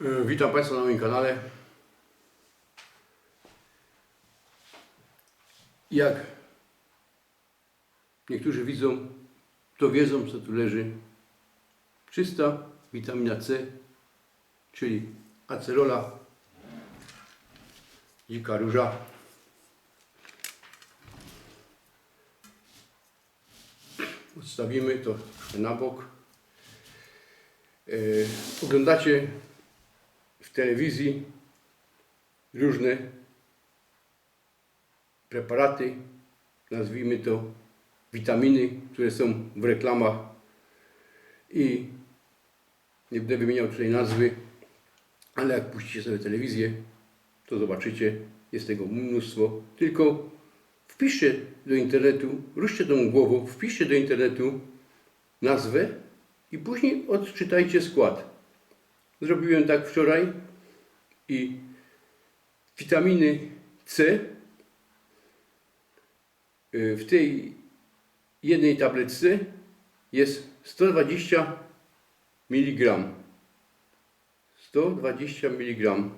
E, Witam Państwa na moim kanale. Jak niektórzy widzą, to wiedzą, co tu leży. Czysta witamina C, czyli acerola, dzika róża. Odstawimy to na bok. E, Oglądacie w telewizji różne preparaty, nazwijmy to witaminy, które są w reklamach i nie będę wymieniał tutaj nazwy, ale jak puścicie sobie telewizję, to zobaczycie, jest tego mnóstwo. Tylko wpiszcie do internetu, ruszcie tą głową, wpiszcie do internetu nazwę i później odczytajcie skład. Zrobiłem tak wczoraj i witaminy C y, w tej jednej tabletce jest 120 mg. 120 mg.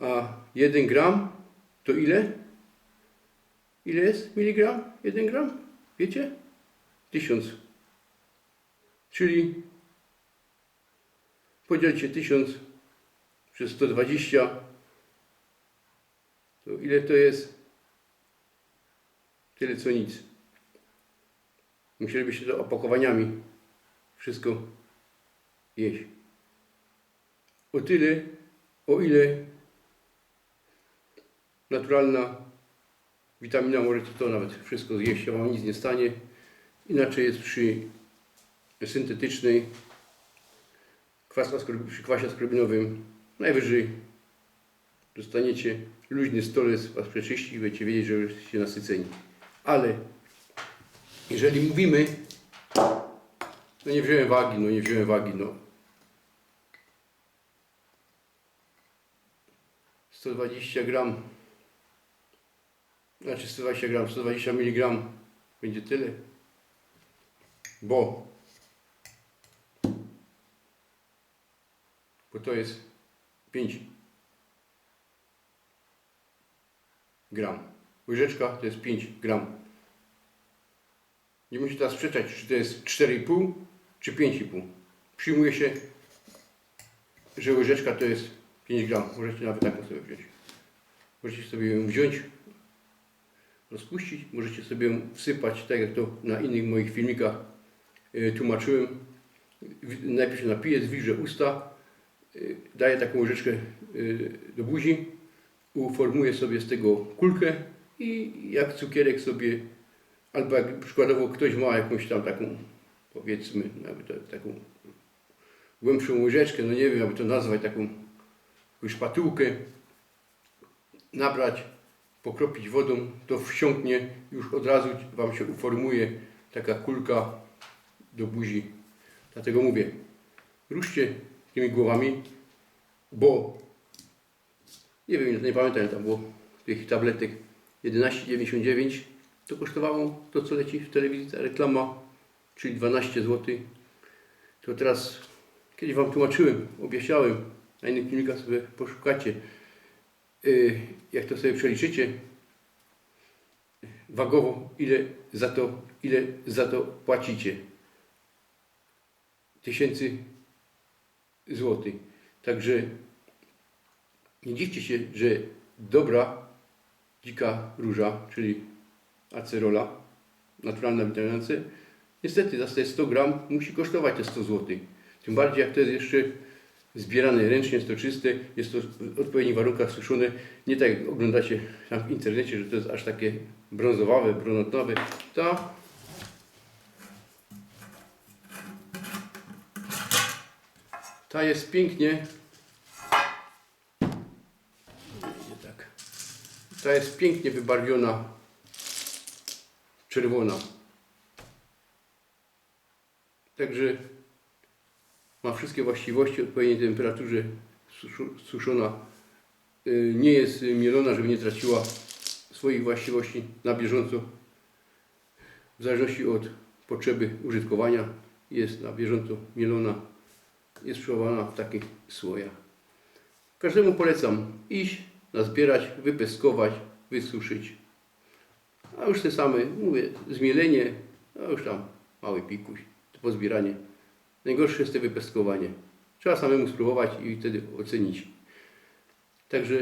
A 1 gram to ile? Ile jest miligram? 1 gram? Wiecie? 1000. Czyli podzielcie 1000 przez 120 to ile to jest? Tyle co nic. Musielibyście to opakowaniami wszystko jeść. O tyle, o ile naturalna witamina możecie to nawet wszystko zjeść, a wam nic nie stanie. Inaczej jest przy syntetycznej kwas askorbin, przy kwasie askorbinowym najwyżej dostaniecie luźny stolec, was przeczyści i będziecie wiedzieć, że jesteście nasyceni. Ale jeżeli mówimy, no nie wziąłem wagi, no nie wziąłem wagi, no 120 gram, znaczy 120 gram, 120 mg będzie tyle, bo to jest 5 gram. Łyżeczka to jest 5 gram. Nie musicie teraz sprzeczać, czy to jest 4,5 czy 5,5. Przyjmuje się, że łyżeczka to jest 5 gram. Możecie nawet taką sobie wziąć. Możecie sobie ją wziąć, rozpuścić, możecie sobie ją wsypać, tak jak to na innych moich filmikach y, tłumaczyłem. Najpierw się napije, zwilże usta, y, daje taką łyżeczkę y, do buzi, uformuje sobie z tego kulkę i jak cukierek sobie, albo jak przykładowo ktoś ma jakąś tam taką, powiedzmy, nawet ta- taką głębszą łyżeczkę, no nie wiem, aby to nazwać taką jakąś szpatułkę, nabrać, pokropić wodą, to wsiąknie, już od razu Wam się uformuje taka kulka do buzi. Dlatego mówię, ruszcie tymi głowami, bo nie wiem, nie pamiętam, tam było tych tabletek 11,99 to kosztowało to, co leci w telewizji, ta reklama, czyli 12 zł. To teraz, kiedyś Wam tłumaczyłem, objaśniałem, na innych filmikach sobie poszukacie, yy, jak to sobie przeliczycie wagowo, ile za to, ile za to płacicie. Tysięcy złotych. Także nie dziwcie się, że dobra dzika róża, czyli acerola, naturalna witamina C, niestety za te 100 gram musi kosztować te 100 zł. Tym bardziej jak to jest jeszcze zbierane ręcznie, jest to czyste, jest to w odpowiednich warunkach suszone. Nie tak jak oglądacie tam w internecie, że to jest aż takie brązowawe, brunatnowe. To ta jest pięknie nie tak. Ta jest pięknie wybarwiona czerwona. Także ma wszystkie właściwości, odpowiedniej temperaturze suszona. Y, Nie jest mielona, żeby nie traciła swoich właściwości na bieżąco. W zależności od potrzeby użytkowania jest na bieżąco mielona, jest przechowana w takich słojach. Każdemu polecam iść, nazbierać, wypestkować, wysuszyć. A już te same, mówię, zmielenie, a już tam mały pikuś, to pozbieranie. Najgorsze jest to wypestkowanie. Trzeba samemu spróbować i wtedy ocenić. Także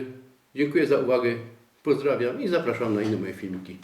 dziękuję za uwagę, pozdrawiam i zapraszam na inne moje filmiki.